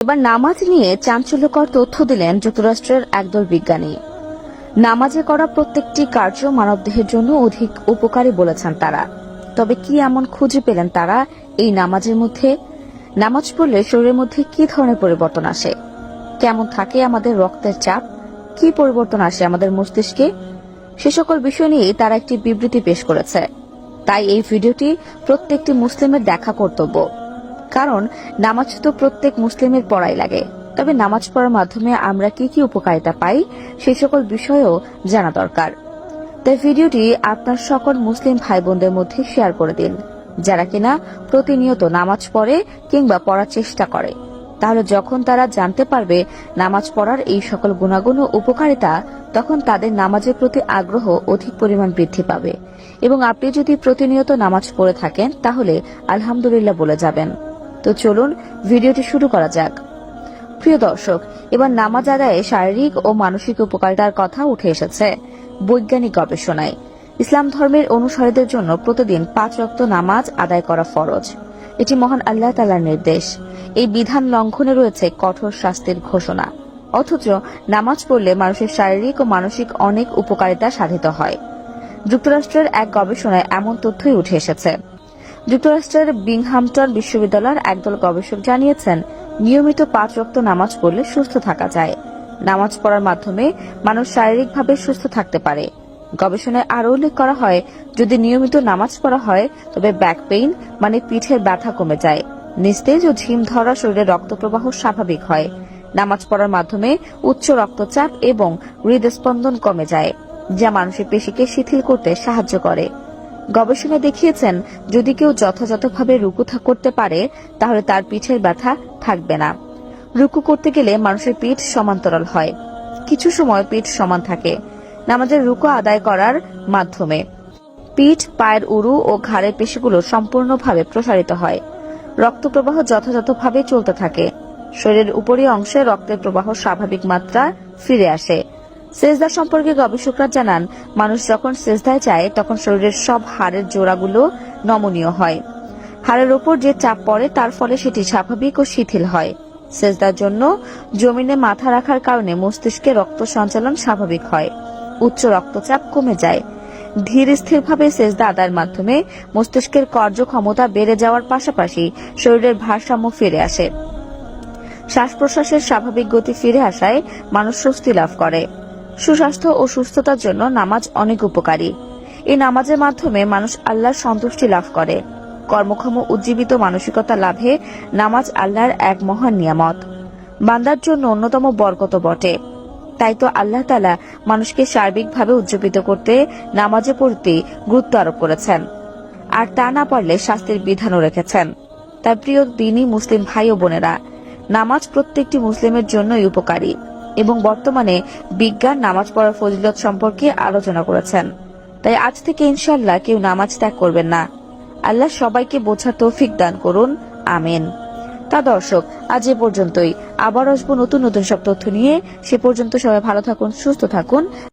এবার নামাজ নিয়ে চাঞ্চল্যকর তথ্য দিলেন যুক্তরাষ্ট্রের একদল বিজ্ঞানী। নামাজে করা প্রত্যেকটি কার্য মানবদেহের জন্য অধিক উপকারী বলেছেন তারা। তবে কি এমন খুঁজে পেলেন তারা এই নামাজের মধ্যে? নামাজ পড়লে শরীরের মধ্যে কি ধরনের পরিবর্তন আসে? কেমন থাকে আমাদের রক্তের চাপ? কি পরিবর্তন আসে আমাদের মস্তিষ্কে? সে সকল বিষয় নিয়ে তারা একটি বিবৃতি পেশ করেছে। তাই এই ভিডিওটি প্রত্যেকটি মুসলিমের দেখা কর্তব্য। কারণ নামাজ তো প্রত্যেক মুসলিমের পড়াই লাগে। তবে নামাজ পড়ার মাধ্যমে আমরা কি কি উপকারিতা পাই সেই সকল বিষয়েও জানা দরকার। তাই ভিডিওটি আপনার সকল মুসলিম ভাই বোনদের মধ্যে শেয়ার করে দিন। যারা কিনা প্রতিনিয়ত নামাজ পড়ে কিংবা পড়ার চেষ্টা করে, তাহলে যখন তারা জানতে পারবে নামাজ পড়ার এই সকল গুণাগুণ ও উপকারিতা, তখন তাদের নামাজের প্রতি আগ্রহ অধিক পরিমাণ বৃদ্ধি পাবে। এবং আপনি যদি প্রতিনিয়ত নামাজ পড়ে থাকেন, তাহলে আলহামদুলিল্লাহ বলে যাবেন। তো চলুন ভিডিওটি শুরু করা যাক। প্রিয় দর্শক, এবার নামাজ আদায়ে শারীরিক ও মানসিক উপকারিতার কথা উঠে এসেছে বৈজ্ঞানিক গবেষণায়। ইসলাম ধর্মের অনুসারীদের জন্য প্রতিদিন পাঁচ রক্ত নামাজ আদায় করা ফরজ। এটি মহান আল্লাহ তালার নির্দেশ। এই বিধান লঙ্ঘনে রয়েছে কঠোর শাস্তির ঘোষণা। অথচ নামাজ পড়লে মানুষের শারীরিক ও মানসিক অনেক উপকারিতা সাধিত হয়। যুক্তরাষ্ট্রের এক গবেষণায় এমন তথ্যই উঠে এসেছে। যুক্তরাষ্ট্রের বিংহামটন বিশ্ববিদ্যালয়ের একদল গবেষক জানিয়েছেন, নিয়মিত পাঁচ রক্ত নামাজ পড়লে সুস্থ থাকা যায়। নামাজ পড়ার মাধ্যমে মানুষ শারীরিকভাবে সুস্থ থাকতে পারে। গবেষণায় আরও উল্লেখ করা হয়, যদি নিয়মিত নামাজ পড়া হয়, তবে ব্যাক পেইন মানে পিঠের ব্যথা কমে যায়। নিস্তেজ ও ঝিম ধরা শরীরে রক্ত প্রবাহ স্বাভাবিক হয়। নামাজ পড়ার মাধ্যমে উচ্চ রক্তচাপ এবং হৃদস্পন্দন কমে যায়, যা মানুষের পেশিকে শিথিল করতে সাহায্য করে। গবেষণা দেখিয়েছেন, যদি কেউ যথাযথভাবে রুকু করতে পারে, তাহলে তার পিঠের ব্যথা থাকবে না। রুকু করতে গেলে মানুষের পিঠ সমান্তরাল হয়। কিছু সময় পিঠ সমান থাকে। নামাজের রুকু আদায় করার মাধ্যমে। পিঠ, পায়ের উরু ও ঘাড়ের পেশিগুলো সম্পূর্ণভাবে প্রসারিত হয়। রক্ত প্রবাহ যথাযথভাবে চলতে থাকে। শরীরের উপরি অংশে রক্তের প্রবাহ স্বাভাবিক মাত্রা ফিরে আসে। সেজদা সম্পর্কে গবেষকরা জানান, মানুষ যখন সেজদায় যায়, তখন শরীরের সব হাড়ের জোড়াগুলো নমনীয় হয়। হাড়ের ওপর যে চাপ পড়ে, তার ফলে সেটি স্বাভাবিক ও শিথিল হয়। সেজদার জন্য জমিনে মাথা রাখার কারণে মস্তিষ্কে রক্ত সঞ্চালন স্বাভাবিক হয়। উচ্চ রক্তচাপ কমে যায়। ধীর স্থিরভাবে সেজদা আদায়ের মাধ্যমে মস্তিষ্কের কার্যক্ষমতা বেড়ে যাওয়ার পাশাপাশি শরীরের ভারসাম্য ফিরে আসে। শ্বাস প্রশ্বাসের স্বাভাবিক গতি ফিরে আসায় মানুষ স্বস্তি লাভ করে। সুস্বাস্থ্য ও সুস্থতার জন্য নামাজ অনেক উপকারী। এই নামাজের মাধ্যমে মানুষ আল্লাহর সন্তুষ্টি লাভ করে। কর্মক্ষম উজ্জীবিত মানসিকতা লাভে নামাজ আল্লাহর এক মহান নিয়ামত। বান্দার জন্য অন্যতম বরকত বটে। তাই তো আল্লাহ তালা মানুষকে সার্বিকভাবে উজ্জীবিত করতে নামাজে পড়তে গুরুত্ব আরোপ করেছেন। আর তা না পারলে শাস্তির বিধানও রেখেছেন। তাই প্রিয় দিনই মুসলিম ভাই ও বোনেরা, নামাজ প্রত্যেকটি মুসলিমের জন্যই উপকারী। এবং বর্তমানে বিজ্ঞান, নামাজ পড়ার ফজিলত সম্পর্কে আলোচনা করেছেন। তাই আজ থেকে ইনশাল্লাহ কেউ নামাজ ত্যাগ করবেন না। আল্লাহ সবাইকে বোঝা তৌফিক দান করুন। আমিন। তা দর্শক, আজ এ পর্যন্তই। আবার আসব নতুন নতুন সব তথ্য নিয়ে। সে পর্যন্ত সবাই ভালো থাকুন, সুস্থ থাকুন।